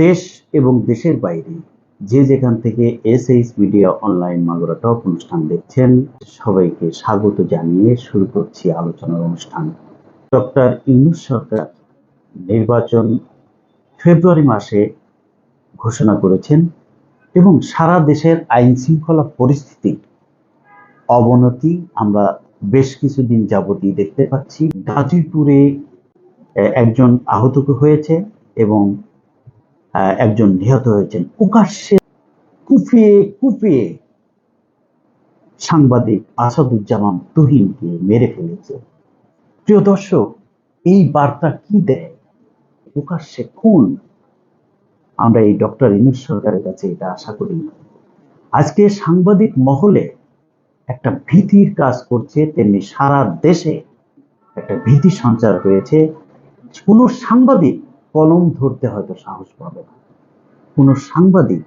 দেশ এবং দেশের বাইরে যে যেখান থেকে S H media online Magura talk অনুষ্ঠান দেখছেন, সবাইকে স্বাগত জানিয়ে শুরু করছি আলোচনার অনুষ্ঠান। ডক্টর ইউনুস সরকার নির্বাচন ফেব্রুয়ারি মাসে ঘোষণা করেছেন এবং সারা দেশের আইন শৃঙ্খলা পরিস্থিতি অবনতি আমরা বেশ কিছুদিন যাবতই দেখতে পাচ্ছি। গাজীপুরে একজন আহত হয়েছে এবং একজন নিহত হয়েছেন। প্রকাশ্যে কুপিয়ে কুপিয়ে সাংবাদিক আসাদুজ্জামান তুহিনকে মেরে ফেলেছে। প্রিয় দর্শক, এই বার্তা কি দেয়? প্রকাশ্যে খুন। আমরা এই ডক্টর ইনুস সরকারের কাছে এটা আশা করি। আজকে সাংবাদিক মহলে একটা ভীতির কাজ করছে, তেমনি সারা দেশে একটা ভীতি সঞ্চার হয়েছে। কোন সাংবাদিক কলম ধরতে হয়তো সাহস পাবে না। কোন সাংবাদিক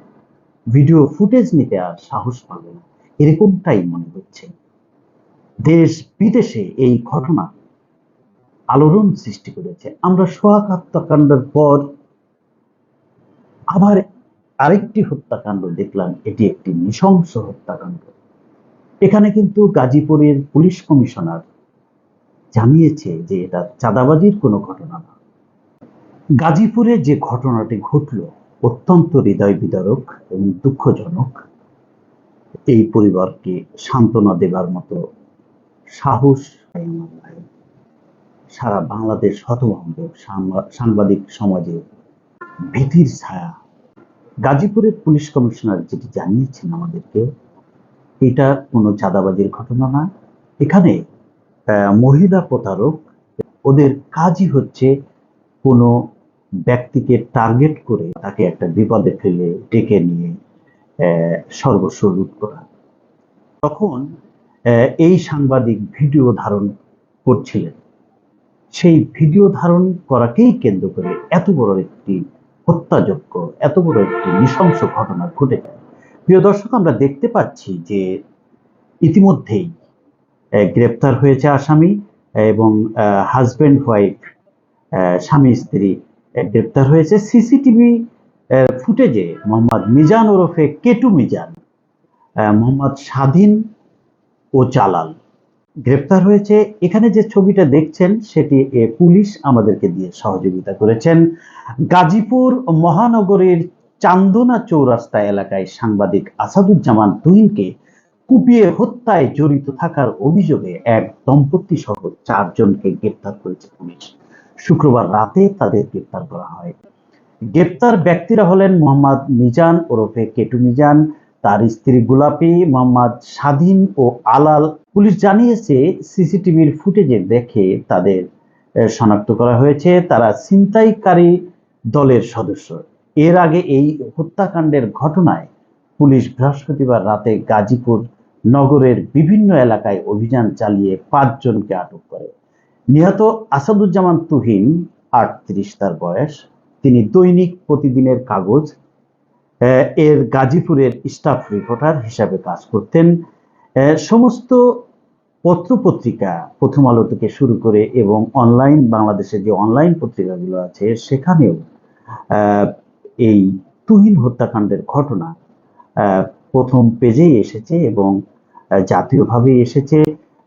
ভিডিও ফুটেজ নিতে আর সাহস পাবে না। এরকমটাই মনে হচ্ছে। দেশ বিদেশে এই ঘটনা আলোড়ন সৃষ্টি করেছে। আমরা সোহাগ হত্যাকাণ্ডের পর আবার আরেকটি হত্যাকাণ্ড দেখলাম। এটি একটি নৃশংস হত্যাকাণ্ড। এখানে কিন্তু গাজীপুরের পুলিশ কমিশনার জানিয়েছে যে এটা চাঁদাবাজির কোনো ঘটনা না। গাজীপুরে যে ঘটনাটি ঘটল, অত্যন্ত হৃদয় বিদারক এবং দুঃখজনক। এই পরিবারকে সান্ত্বনা দেবার মতো সাহস। সারা বাংলাদেশ হতভম্ব সাংবাদিক সমাজে ভীতির ছায়া। গাজীপুরের পুলিশ কমিশনার যেটি জানিয়েছেন আমাদেরকে, এটা কোনো চাঁদাবাজির ঘটনা না। এখানে মহিলা প্রতারক, ওদের কাজই হচ্ছে কোনো ব্যক্তিকে টার্গেট করে তাকে একটা বিপদে ফেলে, ডেকে নিয়ে সর্বস্ব লুট করা। তখন এই সাংবাদিক ভিডিও ধারণ করছিলেন। সেই ভিডিও ধারণ করাকেই কেন্দ্র করে এত বড় একটি হত্যাযোগ্য এত বড় একটি নৃশংস ঘটনা ঘটে যায়। প্রিয় দর্শক, আমরা দেখতে পাচ্ছি যে ইতিমধ্যেই গ্রেপ্তার হয়েছে আসামি এবং হাজব্যান্ড ওয়াইফ স্বামী, স্ত্রী গ্রেপ্তার হয়েছে সিসিটিভি ফুটেজে মোহাম্মদ মিজান ওরফে কেটু মিজান মোহাম্মদ স্বাধীন ও চালাল গ্রেপ্তার হয়েছে এখানে যে ছবিটা দেখছেন সেটি এ, পুলিশ আমাদেরকে দিয়ে সহযোগিতা করেছেন। গাজীপুর মহানগরের চান্দনা চৌরাস্তা এলাকায় সাংবাদিক আসাদুজ্জামান তুহিনকে কুপিয়ে হত্যায় জড়িত থাকার অভিযোগে এক দম্পতি সহ চারজনকে গ্রেপ্তার করেছে পুলিশ। শুক্রবার রাতে তাদের গ্রেপ্তার করা হয়। গ্রেপ্তার ব্যক্তিরা হলেন মোহাম্মদ মিজান ওরফে কেটু মিজান, তার স্ত্রী গোলাপি, মোহাম্মদ স্বাধীন ও আলাল। পুলিশ জানিয়েছে, সিসিটিভির ফুটেজে দেখে তাদের শনাক্ত করা হয়েছে, তারা ছিনতাইকারী দলের সদস্য। এর আগে এই হত্যাকাণ্ডের ঘটনায় পুলিশ বৃহস্পতিবার রাতে গাজীপুর নগরের বিভিন্ন এলাকায় অভিযান চালিয়ে পাঁচজনকে আটক করে। নিহত আসাদুজ্জামান তুহিন, আটত্রিশ তার বয়স। তিনি দৈনিক প্রতিদিনের কাগজ এর গাজীপুরের স্টাফ রিপোর্টার হিসাবে কাজ করতেন। সমস্ত পত্রপত্রিকা প্রথম আলো থেকে শুরু করে এবং অনলাইন বাংলাদেশের যে অনলাইন পত্রিকাগুলো আছে, সেখানেও এই তুহিন হত্যাকাণ্ডের ঘটনা প্রথম পেজেই এসেছে এবং জাতীয়ভাবে এসেছে।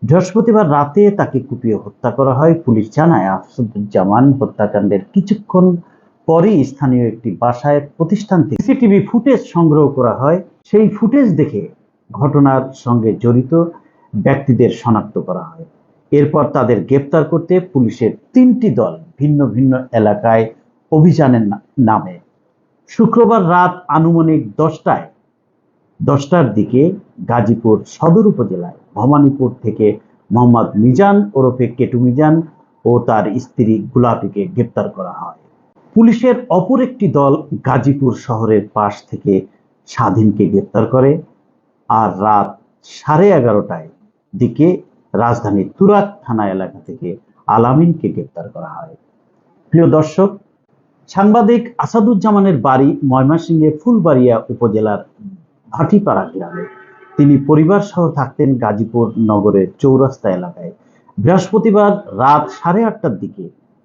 বৃহস্পতিবার রাতে তাকে কুপিয়ে হত্যা করা হয়। পুলিশ জানায় আফসুদ্দুজ্জামান হত্যাকাণ্ডের কিছুক্ষণ পরেই স্থানীয় একটি বাসায় প্রতিষ্ঠান থেকে সিসিটিভি ফুটেজ সংগ্রহ করা হয়। সেই ফুটেজ দেখে ঘটনার সঙ্গে জড়িত ব্যক্তিদের শনাক্ত করা হয়। এরপর তাদের গ্রেপ্তার করতে পুলিশের তিনটি দল ভিন্ন ভিন্ন এলাকায় অভিযানের নামে। শুক্রবার রাত আনুমানিক দশটায় দশটার দিকে গাজীপুর সদর উপজেলায় ভবানীপুর থেকে মোহাম্মদ মিজান ওরফে কেটু মিজান ও তার স্ত্রী গুলাপিকে গ্রেপ্তার করা হয়। পুলিশের অপর একটি দল গাজীপুর শহরের পাশ থেকে স্বাধীনকে গ্রেপ্তার করে আর রাত সাড়ে এগারোটায় দিকে রাজধানীর তুরাক থানা এলাকা থেকে আলামিনকে গ্রেপ্তার করা হয়। প্রিয় দর্শক, সাংবাদিক আসাদুজ্জামানের বাড়ি ময়মনসিংহের ফুলবাড়িয়া উপজেলার ভাটিপাড়া গ্রামে। তিনি পরিবার সহ থাকতেন গাজীপুর নগরের চৌরাস্তা এলাকায়। বৃহস্পতিবার রাত সাড়ে আটটার দিকে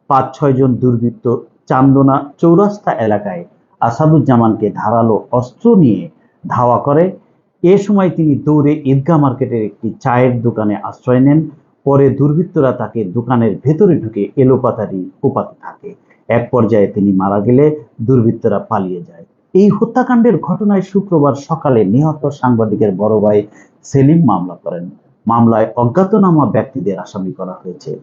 পাঁচ, ছয় জন দুর্বৃত্ত চান্দনা চৌরাস্তা এলাকায় আসাদুজ্জামানকে ধারালো অস্ত্র নিয়ে ধাওয়া করে। এ সময় তিনি দৌড়ে ঈদগাহ মার্কেটের একটি চায়ের দোকানে আশ্রয় নেন। পরে দুর্বৃত্তরা তাকে দোকানের ভেতরে ঢুকে এলোপাতারি কোপাতে থাকে। এক পর্যায়ে তিনি মারা গেলে দুর্বৃত্তরা পালিয়ে যায়। এই হত্যাকাণ্ডের ঘটনায় শুক্রবার সকালে নিহত সাংবাদিকের বড় ভাই সেলিম মামলা করেন। মামলায় অজ্ঞাতনামা ব্যক্তিদের আসামি করা হয়েছে।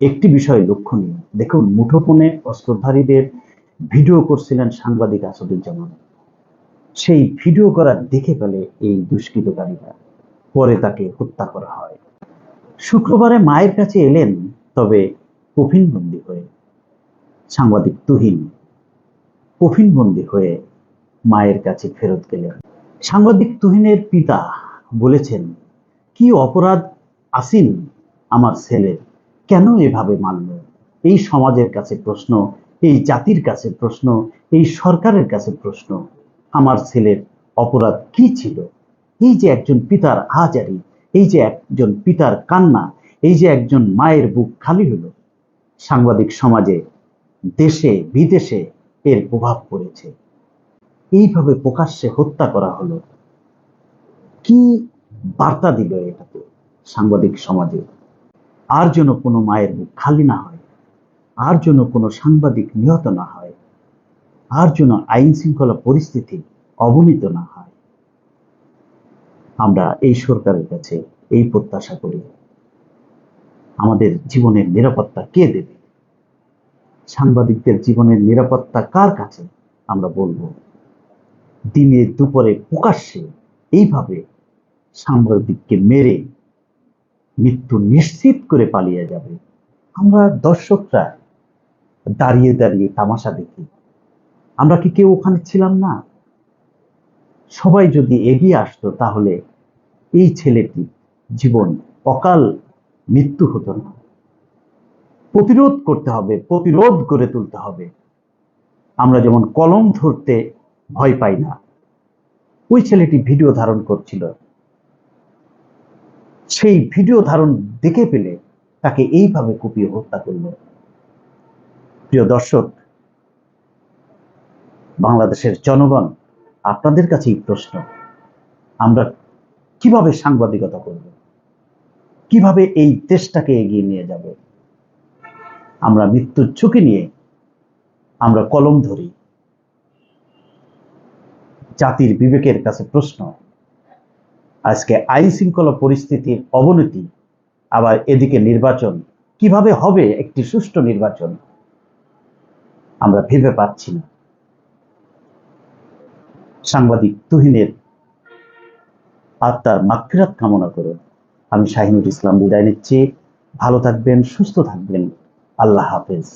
একটি বিষয় লক্ষণীয়। দেখুন, মুঠোফোনে অস্ত্রধারীদের ভিডিও করছিলেন সাংবাদিক আসাদুজ্জামান। সেই ভিডিও করা দেখে ফেলে এই দুষ্কৃতকারীরা। পরে তাকে হত্যা করা হয়। শুক্রবারে মায়ের কাছে এলেন, তবে কফিনবন্দি হয়ে। সাংবাদিক তুহিন কফিনবন্দি হয়ে মায়ের কাছে ফেরত গেলেন। সাংবাদিক তুহিনের পিতা বলেছেন, কি অপরাধ আসিন আমার ছেলের কেন এভাবে মানল? এই সমাজের কাছে প্রশ্ন, এই জাতির কাছে প্রশ্ন, এই সরকারের কাছে প্রশ্ন। আমার ছেলের অপরাধ কি ছিল? এই যে একজন পিতার হাজারি, এই যে একজন পিতার কান্না, এই যে একজন মায়ের বুক খালি হলো। সাংবাদিক সমাজে, দেশে, বিদেশে এর প্রভাব পড়েছে। এইভাবে প্রকাশ্যে হত্যা করা হলো। কি বার্তা দিল এটাতে সাংবাদিক সমাজে? আর যেন কোনো মায়ের বুক খালি না হয়, আর যেন কোনো সাংবাদিক নিহত না হয়, আর যেন আইন শৃঙ্খলা পরিস্থিতি অবনীত না হয়। আমরা এই সরকারের কাছে এই প্রত্যাশা করি। আমাদের জীবনের নিরাপত্তা কে দেবে? সাংবাদিকদের জীবনের নিরাপত্তা কার কাছে? আমরা বলব, দিনে দুপুরে প্রকাশ্যে এইভাবে সাংবাদিককে মেরে মৃত্যু নিশ্চিত করে পালিয়ে যাবে। আমরা দর্শকরা দাঁড়িয়ে দাঁড়িয়ে তামাশা দেখি। আমরা কি কেউ ওখানে ছিলাম না? সবাই যদি এগিয়ে আসতো তাহলে এই ছেলেটি জীবন অকাল মৃত্যু হতো না। প্রতিরোধ করতে হবে, প্রতিরোধ করে তুলতে হবে। আমরা যেমন কলম ধরতে ভয় পাই না, ওই ছেলেটি ভিডিও ধারণ করছিল। সেই ভিডিও ধারণ দেখে পেলে তাকে এইভাবে কুপিয়ে হত্যা করল। প্রিয় দর্শক, বাংলাদেশের জনগণ, আপনাদের কাছেই প্রশ্ন, আমরা কীভাবে সাংবাদিকতা করব? কীভাবে এই দেশটাকে এগিয়ে নিয়ে যাব? আমরা মৃত্যুর ঝুঁকি নিয়ে আমরা কলম ধরি। জাতির বিবেকের কাছে প্রশ্ন, আজকে আইন শৃঙ্খলা পরিস্থিতির অবনতি, আবার এদিকে নির্বাচন কীভাবে হবে একটি সুষ্ঠু নির্বাচন, আমরা ভেবে পাচ্ছি না। সাংবাদিক তুহিনের আত্মার মাগফিরাত কামনা করে আমি শাহিনুর ইসলাম বিদায় নিচ্ছি। ভালো থাকবেন, সুস্থ থাকবেন। আল্লাহ হাফেজ।